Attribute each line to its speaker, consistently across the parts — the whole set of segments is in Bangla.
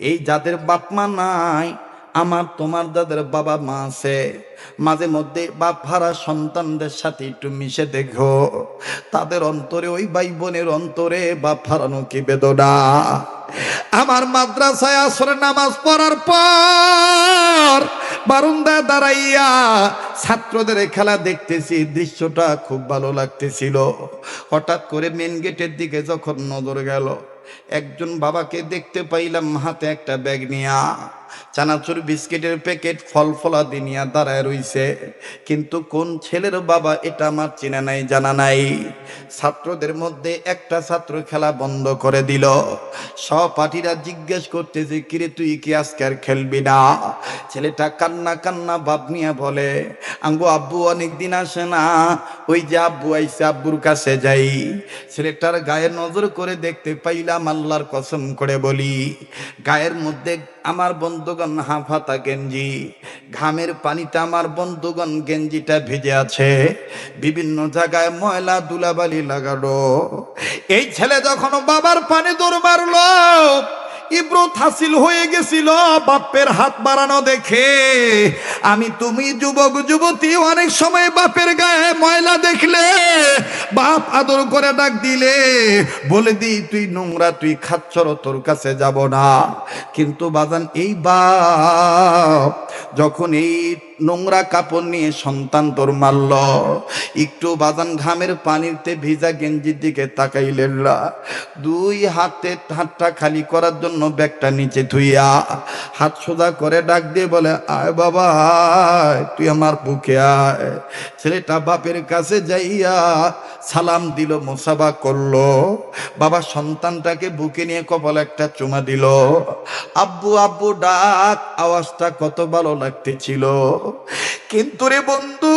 Speaker 1: এই যাদের বাপ মা নাই, আমার তোমার দাদের বাবা মা আছে, মাঝে মধ্যে বাপ হারা সন্তানদের সাথে একটু মিশে দেখো। তাদের অন্তরে, ওই ভাই বোনের অন্তরে বাপ হারানো কি বেদনা? আমার মাদ্রাসায় আসরে নামাজ পড়ার পর বারুন্দা দাঁড়াইয়া ছাত্রদের খেলা দেখতেছি, দৃশ্যটা খুব ভালো লাগতেছিল। হঠাৎ করে মেন গেটের দিকে যখন নজর গেল একজন বাবাকে দেখতে পাইলাম হাতে একটা ব্যাগ নিয়া। চানাচুর বিস্কিটের প্যাকেট ফল ফলা দিনিয়া দাঁড়ায় রইছে। কিন্তু কোন ছেলের বাবা এটা আমার চেনা নাই, জানা নাই। ছাত্রদের মধ্যে একটা ছাত্র খেলা বন্ধ করে দিল। সহপাঠীরা জিজ্ঞেস করতেছে, কিরে তুই কি আজকে আর খেলবি না? ছেলেটা কান্না কান্না ভাব নিয়ে বলে, আঙ্গু, আব্বু অনেক দিন আসে না। ওই যে আব্বু আইসে আব্বুর কাছে যাই। ছেলেটার গায়ে নজর করে দেখতে পাইলাম আল্লাহর কসম করে বলি, গায়ের মধ্যে আমার বন্ধুগণ হাফাতা গেঞ্জি, ঘামের পানিতে আমার বন্ধুগণ গেঞ্জিটা ভিজে আছে। বিভিন্ন জায়গায় ময়লা দুলাবালি লাগালো। এই ছেলে যখন বাবার পানি দৌড় মারলো, ইব্রত হাসিল হয়ে গেছিল, বাপের হাত বাড়ানো দেখে। আমি তুমি যুবক, যুবতী, অনেক সময় বাপের গায়ে ময়লা দেখলে বাপ আদর করে ডাক দিলে, বলে দি তুই নোংরা, তুই খাচ্ছর, তোর কাছে যাব না। কিন্তু বাজান, এই বাপ যখন এই নোংরা কাপড় নিয়ে সন্তান তোর মারল। একটু বাদান ঘামের পানিতে ভিজা গেঞ্জির দিকে তাকাইলেন না দুই হাতে হাতটা খালি করার জন্য ব্যাগটা নিচে ধুইয়া হাত সোজা করে ডাক দিয়ে বলে, আয় বাবা তুই আমার বুকে আয়। ছেলেটা বাপের কাছে যাইয়া সালাম দিল, মোসাবা করল। বাবা সন্তানটাকে বুকে নিয়ে কপাল একটা চুমা দিল। আব্বু আব্বু, ডাক। আওয়াজটা কত ভালো লাগতেছিল। কিন্তু রে বন্ধু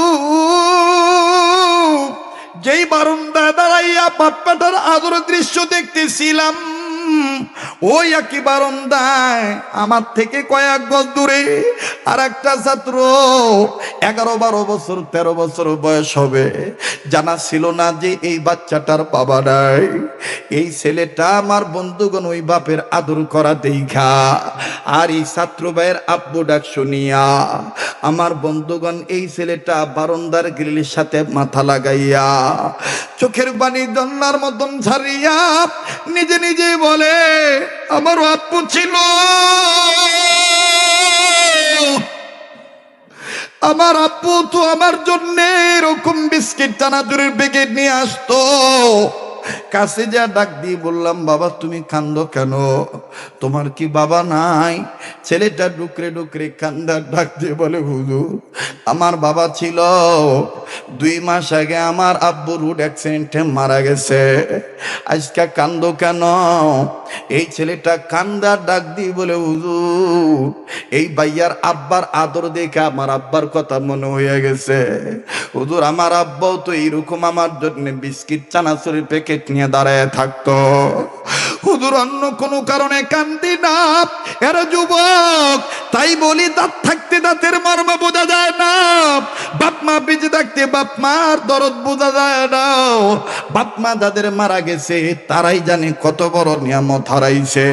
Speaker 1: যেই বারুন্দা দাঁড়াইয়া বাপ্পাটার আদর দৃশ্য দেখতেছিলাম ওই একই বারন্দায় আমার থেকে কয়েক গজ দূরে আর একটা ছাত্র এগারো বারো বছর, তেরো বছর বয়স হবে। জানা ছিল না যে এই বাচ্চাটার বাবা নাই। এই ছেলেটা আমার বন্ধুগণ ওই বাপের আদর করা দেখা। আর এই ছাত্র ভাইয়ের আব্বু ডাক শুনিয়া আমার বন্ধুগণ এই ছেলেটা বারন্দার গ্রিলের সাথে মাথা লাগাইয়া চোখের পানি দন্নার মতন ছাড়িয়া নিজে নিজে বলে আমারও আপু ছিল। আমার আপু তো আমার জন্য এরকম বিস্কিট চানাচুরের প্যাকেট নিয়ে আসতো। কাছে যা ডাক দিয়ে বললাম, বাবা, তুমি কান্দ কেন? তোমার কি বাবা নাই? ছেলেটা ডুকরে ডুকরে কান্দার ডাক দিয়ে বলে, হুজুর, আমার বাবা ছিল। দুই মাস আগে আমার আব্বু রোড অ্যাক্সিডেন্টে মারা গেছে। আজকে কান্দ কেন? এই ছেলেটা কান্দার ডাক দিয়ে বলে, হুজুর, এই ভাইয়ার আব্বার আদর দেখে আমার আব্বার কথা মনে হয়ে গেছে। হুজুর, আমার আব্বাও তো এইরকম আমার জন্য বিস্কিট, চানাচুরির প্যাকেট নিয়ে দাঁড়ায় থাকতো। হুজুর, অন্য কোনো কারণে কান্দি না। এর যুবক, তাই বলি, দাঁত থাকতে দাঁতের মর্ম বোঝা যায় না। মা বেঁচে থাকতে বাপ মার দরদ বোঝা যায় না। বাপ মা যাদের মারা গেছে, তারাই জানে কত বড় নিয়ামত হারাইছে।